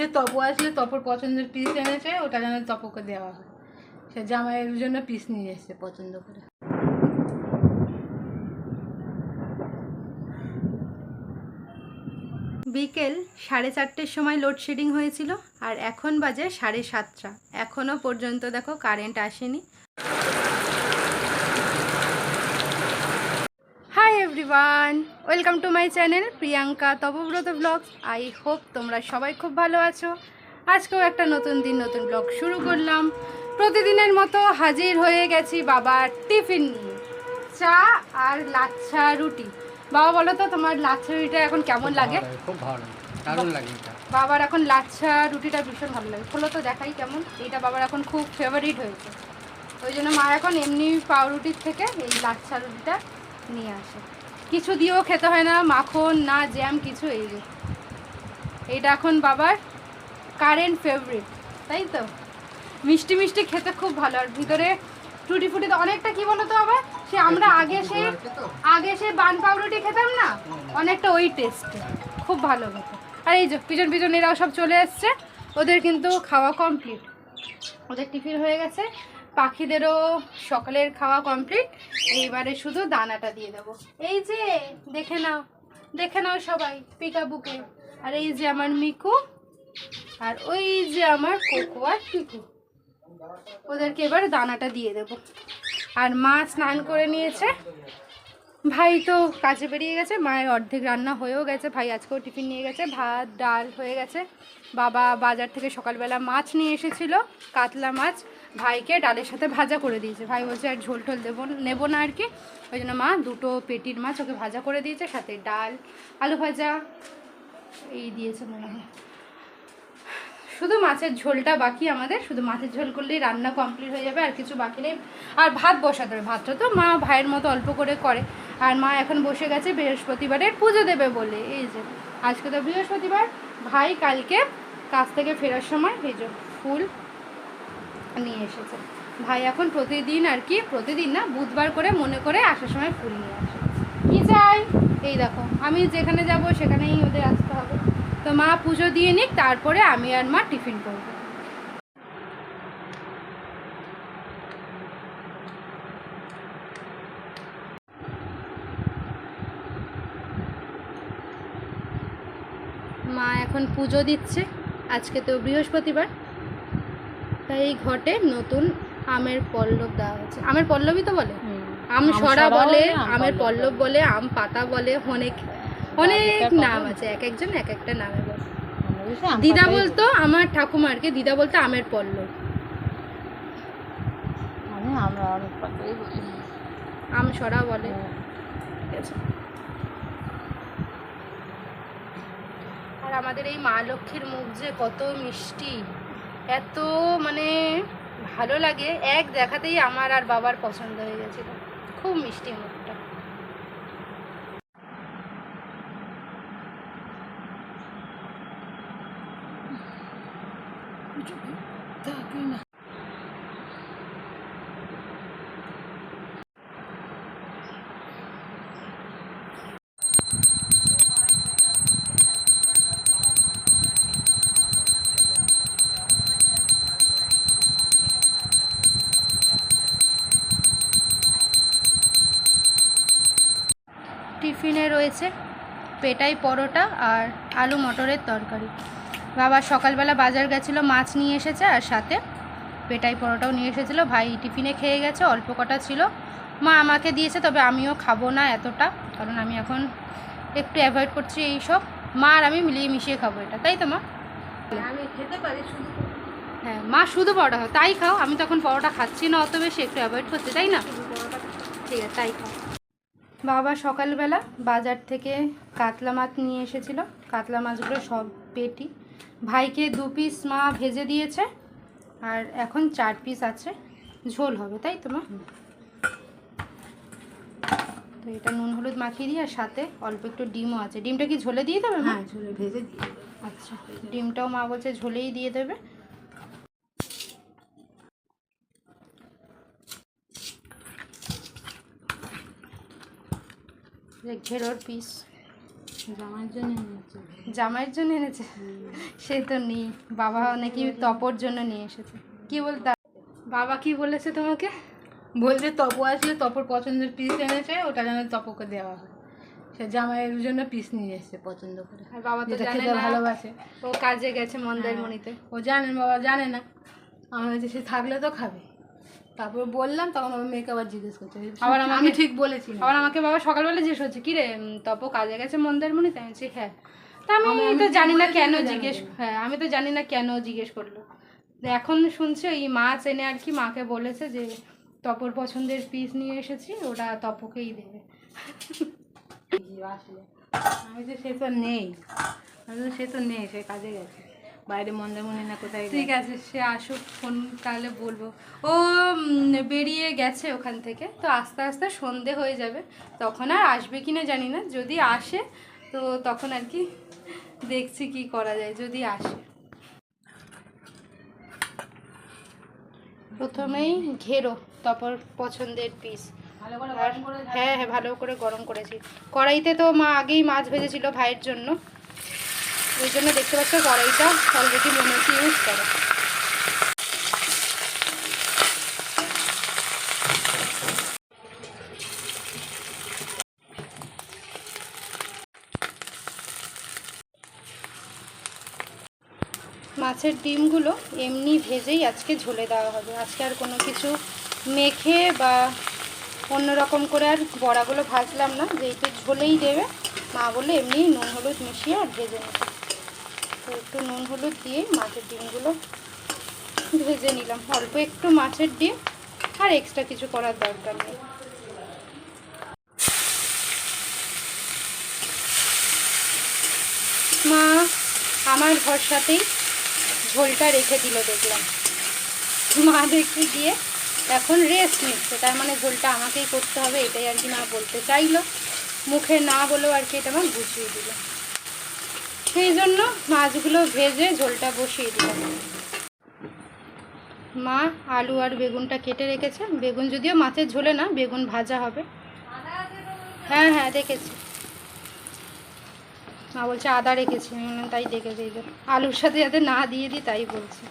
যে তপু আসলে তপুর পছন্দের পিস এনেছে, ওটা যেন তপুকে দেওয়া হয়। সে জামাইয়ের জন্য পিস নিয়ে এসেছে পছন্দ করে। বিকেল সাড়ে চারটের সময় লোডশেডিং হয়েছিল, আর এখন বাজে সাড়ে সাতটা। এখনও পর্যন্ত দেখো কারেন্ট আসেনি। Everyone welcome to my channel Priyanka Tapabrata blog I hope তোমরা সবাই খুব ভালো আছো। আজকেও একটা নতুন দিন নতুন ব্লগ শুরু করলাম। প্রতিদিনের মতো হাজির হয়ে গেছি বাবার টিফিন নিয়ে। চা আর লাচ্ছা রুটি। বাবা বলো তো তোমার লাচ্ছা রুটিটা এখন কেমন লাগে? খুব ভালো। দারুণ লাগে বাবার এখন লাচ্ছা রুটিটা ভীষণ ভালো লাগে। খোলো তো দেখাই কেমন। এইটা বাবার এখন খুব ফেভারিট হয়েছে। ওই জন্য মা এখন এমনি পাউরুটির থেকে এই লাচ্ছা রুটিটা নিয়ে আসে। কিছু দিয়েও খেতে হয় না মাখন না জ্যাম কিছু এই যে এইটা এখন বাবার কারেন্ট ফেভারিট তাই তো? মিষ্টি মিষ্টি খেতে খুব ভালো আর ভিতরে টুটি ফুটিতে অনেকটা কি বলো তো আবার? সে আমরা আগে সে আগে সে বান পাউরুটি খেতাম না? অনেকটা ওই টেস্ট খুব ভালো খেতে। আর এই যে পিছন পিছন এরাও সব চলে এসছে ওদের কিন্তু খাওয়া কমপ্লিট ওদের টিফিন হয়ে গেছে। পাখিদেরও সকালের খাওয়া কমপ্লিট এইবারে শুধু দানাটা দিয়ে দেবো। এই যে, দেখে নাও দেখে নাও সবাই পিকাবুকে আর এই যে আমার মিকু, আর ওই যে আমার কোকো আর পিকু। ওদেরকে এবার দানাটা দিয়ে দেবো। আর মা স্নান করে নিয়েছে। ভাই তো কাজে বেরিয়ে গেছে, মায়ের অর্ধেক রান্না হয়েও গেছে। ভাই আজকেও টিফিন নিয়ে গেছে, ভাত, ডাল হয়ে গেছে। বাবা বাজার থেকে সকালবেলা মাছ নিয়ে এসেছিল, কাতলা মাছ। ভাইকে ডালের সাথে ভাজা করে দিয়েছে। ভাই বলছে, আর ঝোল টোল দেবো নেব না আর কি। ওই জন্য মা দুটো পেটির মাছ ওকে ভাজা করে দিয়েছে, সাথে ডাল, আলু ভাজা, এই দিয়েছে মনে হয়। শুধু মাছের ঝোলটা বাকি আমাদের, শুধু মাছের ঝোল করলেই রান্না কমপ্লিট হয়ে যাবে, আর কিছু বাকি নেই। আর ভাত বসাতে হবে, ভাতটা তো মা ভাইয়ের মতো অল্প করে করে। আর মা এখন বসে গেছে বৃহস্পতিবারের পুজো দেবে বলে, এই যে। আজকে তো বৃহস্পতিবার, ভাই কালকে কাজ থেকে ফেরার সময় যে ফুল নিয়ে এসেছে। ভাই এখন প্রতিদিন আর কি, প্রতিদিন না বুধবার করে মনে করে আসার সময় ফুল নিয়ে আসে। কি চাই? এই দেখো, আমি যেখানে যাব সেখানেই ওদের আসতে হবে। তো মা পুজো দিয়ে নিক, তারপরে আমি আর মা টিফিন করব। মা এখন পুজো দিচ্ছে। আজকে তো বৃহস্পতিবার। তাই এই ঘটে নতুন আমের পল্লব দেওয়া হচ্ছে আমের পল্লবই তো বলে? আম সরা বলে আমের পল্লব বলে। আম পাতা বলে অনেক অনেক নাম আছে এক একজন এক একটা নামে বলে। দিদা বলতো আমার ঠাকুমারকে দিদা বলতো আমের পল্লব। আমি বলি। আম সরা বলে। আর আমাদের এই মা লক্ষ্মীর মুখ যে কত মিষ্টি। এত মানে ভালো লাগে এক দেখাতেই আমার আর বাবার পছন্দ হয়ে গেছিল খুব মিষ্টি মুখটা রয়েছে পেটাই পরোটা আর আলু মটরের তরকারি। বাবা সকালবেলা বাজার গেছিল মাছ নিয়ে এসেছে আর সাথে পেটাই পরোটাও নিয়ে এসেছিল। ভাই টিফিনে খেয়ে গেছে অল্প কটা ছিল। মা আমাকে দিয়েছে তবে আমিও খাব না এতটা কারণ আমি এখন একটু অ্যাভয়েড করছি এই সব। মা আর আমি মিলিয়ে মিশিয়ে খাব এটা তাই তো মা? আমি খেতে পারি শুধু হ্যাঁ মা শুধু পরোটা খাও তাই খাও। আমি তখন পরোটা খাচ্ছি না অত বেশি একটু অ্যাভয়েড করছি তাই না? ঠিক আছে তাই খাও। বাবা সকালবেলা বাজার থেকে কাতলা মাছ নিয়ে এসেছিল। কাতলা মাছগুলো সব পেটি। ভাইকে দু পিস মা ভেজে দিয়েছে আর এখন চার পিস আছে। ঝোল হবে তাই তো মা? তো এটা নুন হলুদ মাখিয়ে দিই আর সাথে অল্প একটু ডিমও আছে। ডিমটা কি ঝোলে দিয়ে দেবে মা? হ্যাঁ ঝোলে ভেজে দিয়ে আচ্ছা ডিমটাও মা বলছে ঝোলেই দিয়ে দেবে। ঘেরোর পিস জামাইয়ের জন্য নিয়েছে জামাইয়ের জন্য এনেছে? সে তো নেই। বাবা নাকি তপর জন্য নিয়ে এসেছে। কি বলতে? বাবা কি বলেছে তোমাকে? বলছে তপু আসলে তপর পছন্দের পিস এনেছে ওটা যেন তপকে দেওয়া হয়। সে জামাইয়ের জন্য পিস নিয়ে এসেছে পছন্দ করে। আর বাবা তো জানে না। ভালোবাসে। ও কাজে গেছে মন্দারমণিতে। ও জানেন বাবা জানে না। আমার সে থাকলে তো খাবে। তারপর বললাম তখন আমার মেয়েকে আবার জিজ্ঞেস করছে। আবার আমি ঠিক বলেছি আবার আমাকে বাবা সকালবেলা জিজ্ঞেস হচ্ছে কি রে তপ কাজে গেছে মন্দারমণিতে? আমি বলছি হ্যাঁ। তা আমি তো জানি না কেন জিজ্ঞেস হ্যাঁ আমি তো জানি না কেন জিজ্ঞেস করল। এখন শুনছি ওই মা চেনে আর কি মাকে বলেছে যে তপর পছন্দের পিস নিয়ে এসেছি ওটা তপকেই দেবে। আসলে। আমি তো সে তো নেই সে তো নেই সে কাজে গেছে। বাইরে মন্দারমণি না কোথায় ঠিক আছে সে আসুক ফোন তাহলে বলব। ও বেরিয়ে গেছে ওখান থেকে তো আস্তে আস্তে সন্ধে হয়ে যাবে। তখন আর আসবে কিনা জানি না যদি আসে তো তখন আর কি দেখছি কি করা যায় যদি আসে। প্রথমেই ঘেরো তারপর পছন্দের পিস হ্যাঁ হ্যাঁ ভালো করে গরম করেছি। কড়াইতে তো মা আগেই মাছ ভেজেছিল ভাইয়ের জন্য। ওই জন্য দেখতে পাচ্ছ কড়াইটা অলরেডি মনে হচ্ছে ইউজ করে। মাছের ডিমগুলো এমনি ভেজেই আজকে ঝোলে দেওয়া হবে। আজকে আর কোনো কিছু মেখে বা অন্য রকম করে আর বড়াগুলো ভাজলাম না, যেহেতু ঝোলেই দেবে, মা বলে এমনি নুন, হলুদ মিশিয়ে আর ভেজে নিতে একটু নুন হলুদ দিয়ে মাছের ডিমগুলো ভেজে নিলাম। অল্প একটু মাছের ডিম আর এক্সট্রা কিছু করার দরকার নেই। মা, আমার ভরসাতেই ঝোলটা রেখে দিল দেখলাম। মা দেখতে গিয়ে এখন রেস্ট নিচ্ছে। তার মানে ঝোলটা আমাকেই করতে হবে, এটাই আর কি মা বলতে চাইলো। মুখে না বলেও আর কি এটা আমার বুঝিয়ে দিল। সেই জন্য মাছগুলো ভেজে ঝোলটা বসিয়ে দিলাম। মা আলু আর বেগুনটা কেটে রেখেছে। বেগুন যদিও মাছের ঝোলে না, বেগুন ভাজা হবে। হ্যাঁ হ্যাঁ দেখেছি। মা বলছে আদা রেখেছি তাই দেখেছি। আলুর সাথে যাতে না দিয়ে দিই, তাই বলছি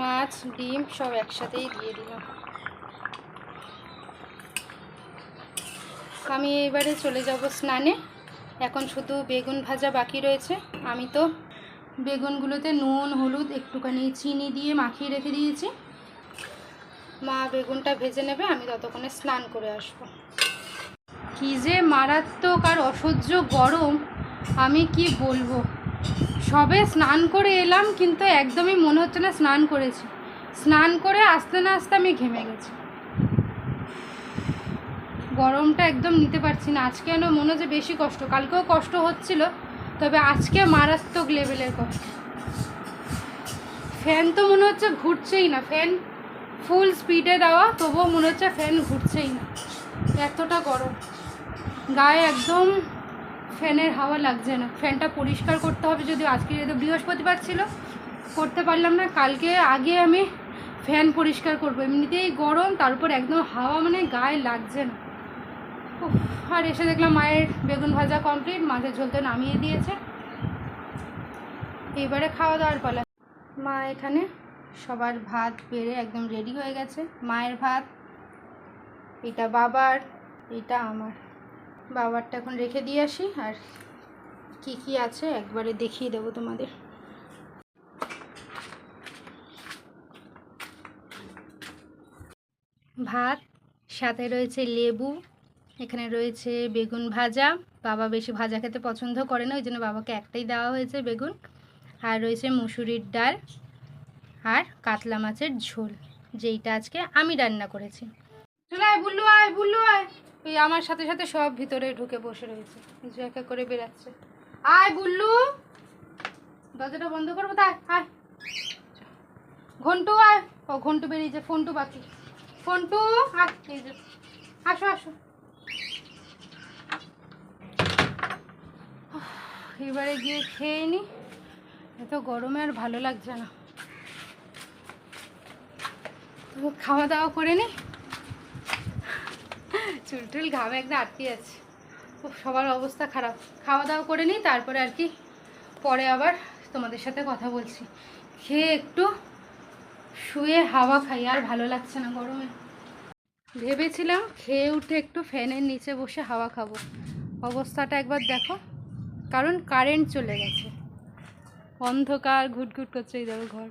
মাছ ডিম সব একসাথেই দিয়ে দিলাম। আমি এবারে চলে যাব স্নানে। এখন শুধু বেগুন ভাজা বাকি রয়েছে। আমি তো বেগুনগুলোতে নুন, হলুদ, একটুখানি চিনি দিয়ে মাখিয়ে রেখে দিয়েছি। মা বেগুনটা ভেজে নেবে, আমি ততক্ষণে স্নান করে আসব। কি যে মারাত্মক আর অসহ্য গরম, আমি কি বলব? সবে স্নান করে এলাম, কিন্তু একদমই মনে হচ্ছে না স্নান করেছি। স্নান করে আস্তে না আসতে আমি ঘেমে গেছি। গরমটা একদম নিতে পারছি না। আজকে যেন মনে হচ্ছে বেশি কষ্ট। কালকেও কষ্ট হচ্ছিল, তবে আজকে মারাত্মক লেভেলের কষ্ট। ফ্যান তো মনে হচ্ছে ঘুরছেই না। ফ্যান ফুল স্পিডে দেওয়া, তবুও মনে হচ্ছে ফ্যান ঘুরছেই না। এতটা গরম। গায়ে একদম ফ্যানের হাওয়া লাগছে না। ফ্যানটা পরিষ্কার করতে হবে যদিও। আজকে যেহেতু বৃহস্পতিবার ছিল, করতে পারলাম না। কালকে আগে আমি ফ্যান পরিষ্কার করব। এমনিতেই গরম, তারপর একদম হাওয়া মানে গায়ে লাগছে না। আর এসে দেখলাম মায়ের বেগুন ভাজা কমপ্লিট মাছের ঝোল তো নামিয়ে দিয়েছে। এবারে খাওয়া দাওয়ার পালা। মা এখানে সবার ভাত বেড়ে একদম রেডি হয়ে গেছে। মায়ের ভাত, এটা বাবার, এটা আমার। বাবারটা এখন রেখে দিয়ে আসি, আর কি কি আছে একবারে দেখিয়ে দেবো তোমাদের। ভাত, সাথে রয়েছে লেবু, এখানে রয়েছে বেগুন ভাজা। বাবা বেশি ভাজা খেতে পছন্দ করে না ওই জন্য বাবাকে একটাই দেওয়া হয়েছে বেগুন। আর রয়েছে মুসুরির ডাল আর কাতলা মাছের ঝোল, যেইটা আজকে আমি রান্না করেছি। আয় বুল্লু আয় বুল্লু, আয়। ওই আমার সাথে সাথে সব ভিতরে ঢুকে বসে রয়েছে কিছু একা করে বেরাচ্ছে আয় বুল্লু। দরজাটা বন্ধ করব, তাই, আয়। ঘন্টু, আয়। ও ঘন্টু বেরিয়েছে, ফোনটু বাকি। ফোনটু আসো আসো। এবারে গিয়ে খেয়ে নি। এত গরমে আর ভালো লাগছে না। খাওয়া দাওয়া করে নি। চুল টুল ঘামে একদম আটকে যাচ্ছে উফ, সবার অবস্থা খারাপ। খাওয়া দাওয়া করে নিই তারপরে আর কি। পরে আবার তোমাদের সাথে কথা বলছি। খেয়ে একটু শুয়ে হাওয়া খাই আর ভালো লাগছে না গরমে। ভেবেছিলাম খেয়ে উঠে একটু ফ্যানের নিচে বসে হাওয়া খাব। অবস্থাটা একবার দেখো। কারণ কারেন্ট চলে গেছে। অন্ধকার ঘুটঘুট করছে এই দেখো ঘর।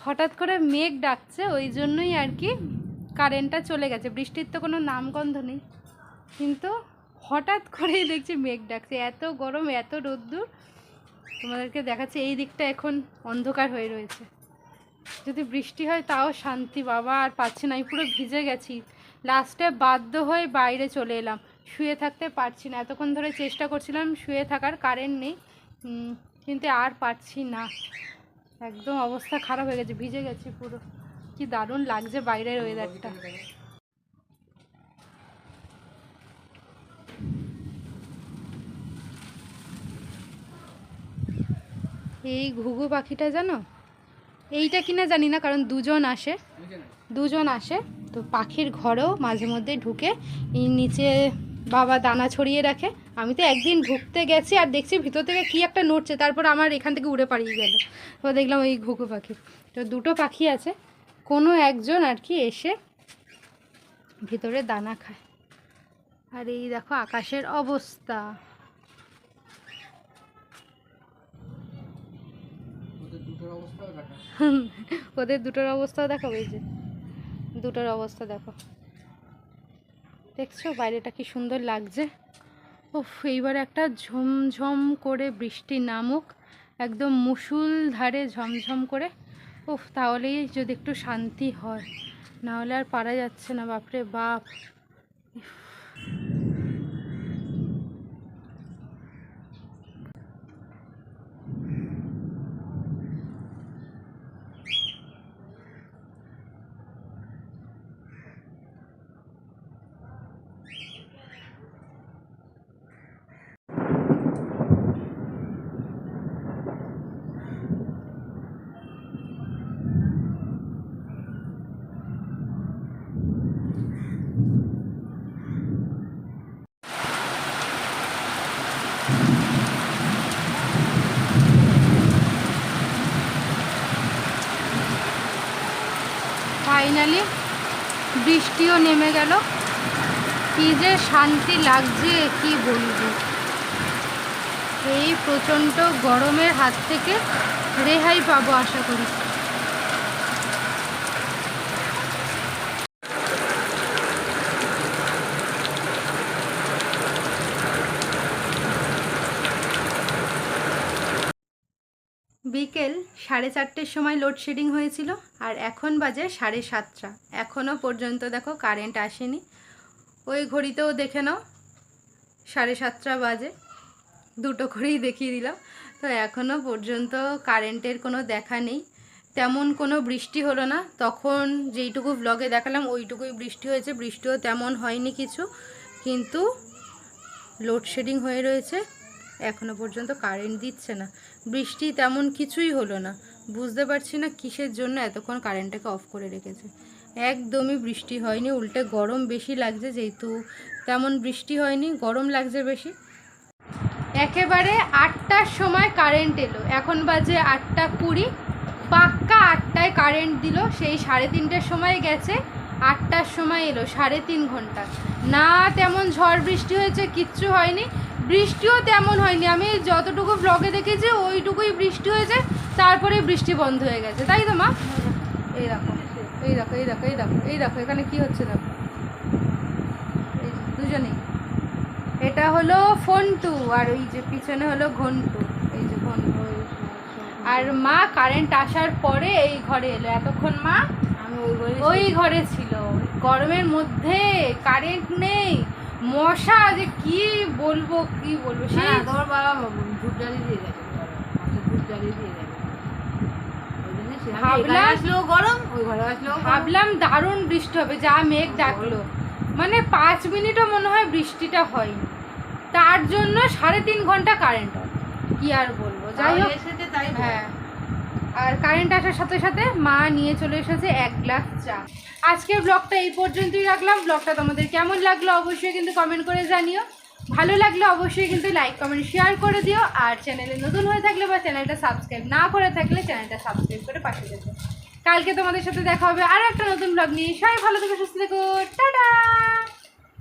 হঠাৎ করে মেঘ ডাকছে ওই জন্যই আর কি কারেন্টটা চলে গেছে। বৃষ্টির তো কোনো নামগন্ধ নেই। কিন্তু হঠাৎ করেই দেখছি মেঘ ডাকছে। এত গরম এত রোদ্দুর। তোমাদেরকে দেখাচ্ছে, এই দিকটা এখন অন্ধকার হয়ে রয়েছে। যদি বৃষ্টি হয়, তাও শান্তি বাবা, আর পাচ্ছি না, আমি পুরো ভিজে গেছি। লাস্টে বাধ্য হয়ে বাইরে চলে এলাম। শুয়ে থাকতে পারছি না। এতক্ষণ ধরে চেষ্টা করছিলাম শুয়ে থাকার, কারেন্ট নেই। কিন্তু আর পারছি না। একদম অবস্থা খারাপ হয়ে গেছে, ভিজে গেছি পুরো। কি দারুণ লাগছে বাইরের ওয়েদারটা এই ঘুঘু পাখিটা জানো? এইটা কিনা জানি না, কারণ দুজন আসে। দুজন আসে, তো পাখির ঘরেও মাঝে মধ্যে ঢুকে এই নিচে বাবা দানা ছড়িয়ে রাখে। আমি তো একদিন ঢুকতে গেছি আর দেখছি ভিতর থেকে কি একটা নড়ছে, তারপর আমার এখান থেকে উড়ে পালিয়ে গেল। তো দেখলাম ওই ঘুঘু পাখি। তো দুটো পাখি আছে, কোনো একজন আর কি এসে ভিতরে দানা খায়। আর এই দেখো আকাশের অবস্থা। ওদের দুটোর অবস্থাও দেখা, এই যে। দুটোর অবস্থা দেখো। দেখছ বাইরেটা কি সুন্দর লাগছে? উফ, এইবার একটা ঝমঝম করে বৃষ্টি নামুক, একদম মুসুল ধারে ঝমঝম করে। উফ, তাহলেই যদি একটু শান্তি হয়। নাহলে আর পারা যাচ্ছে না, বাপরে বাপ। বৃষ্টিও নেমে গেল। কি যে শান্তি লাগছে, কি বলব। এই প্রচণ্ড গরমের হাত থেকে রেহাই পাবো আশা করি। বিকেল সাড়ে চারটের সময় লোডশেডিং হয়েছিল আর এখন বাজে সাড়ে সাতটা। এখনও পর্যন্ত দেখো কারেন্ট আসেনি। ওই ঘড়িতেও দেখে নাও, সাড়ে সাতটা বাজে। দুটো করেই দেখিয়ে দিলাম। তো এখনও পর্যন্ত কারেন্টের কোনো দেখা নেই। তেমন কোনো বৃষ্টি হলো না। তখন যেইটুকু ব্লগে দেখালাম, ওইটুকুই বৃষ্টি হয়েছে। বৃষ্টিও তেমন হয়নি কিছু। কিন্তু লোডশেডিং হয়ে রয়েছে। এখনও পর্যন্ত কারেন্ট দিচ্ছে না। বৃষ্টি তেমন কিছুই হলো না। বুঝতে পারছি না কিসের জন্য এতক্ষণ কারেন্টটাকে অফ করে রেখেছে। একদমই বৃষ্টি হয়নি, উল্টে গরম বেশি লাগছে যেহেতু তেমন বৃষ্টি হয়নি, গরম লাগছে বেশি। একেবারে আটটার সময় কারেন্ট এলো। এখন বাজে আটটা কুড়ি। পাক্কা আটটায় কারেন্ট দিল, সেই সাড়ে তিনটের সময় গেছে, আটটার সময় এলো, সাড়ে তিন ঘণ্টা। না তেমন ঝড় বৃষ্টি হয়েছে, কিচ্ছু হয়নি। বৃষ্টিও তেমন হয়নি। আমি যতটুকু ব্লগে দেখেছি ওইটুকুই বৃষ্টি হয়েছে তারপরে বৃষ্টি বন্ধ হয়ে গেছে। তাই তো মা? এই রকম এই দেখো এই দেখো এই দেখো এই দেখো এখানে কি হচ্ছে দেখো? এই দুজনেই। এটা হলো ফোনটু আর ওই যে পিছনে হলো ঘন্টু। এই যে ঘন্টু আর মা কারেন্ট আসার পরে এই ঘরে এলো। এতক্ষণ মা ওই ঘরে ছিল। গরমের মধ্যে কারেন্ট নেই। মশা যে কি বলব কি বলব? না সেই তোমার বাবা ভুট ডালি দিয়ে গেছে ভুট ডালি দিয়ে গেছে। সে ভাবলাম- আসলেও গরম ওই ঘরে আসলেও ভাবলাম দারুণ বৃষ্টি হবে যা মেঘ ডাকলো। মানে পাঁচ মিনিটও মনে হয় বৃষ্টিটা হয়নি। তার জন্য সাড়ে তিন ঘণ্টা কারেন্ট কি আর বলব? যাই হোক। তাই হ্যাঁ। আর কারেন্ট আসার সাথে সাথে মা নিয়ে চলে এসেছে এক গ্লাস চা। আজকের ব্লগটা এই পর্যন্তই রাখলাম। ব্লগটা তোমাদের কেমন লাগল অবশ্যই কিন্তু কমেন্ট করে জানিও। ভালো লাগলে অবশ্যই কিন্তু লাইক কমেন্ট শেয়ার করে দিও। আর চ্যানেলে নতুন হয়ে থাকলে বা চ্যানেলটা সাবস্ক্রাইব না করে থাকলে চ্যানেলটা সাবস্ক্রাইব করে পাঠিয়ে দেবো কালকে তোমাদের সাথে দেখা হবে আর একটা নতুন ব্লগ নিয়ে। সবাই ভালো থেকো, সুস্থ থেকো। টাটা!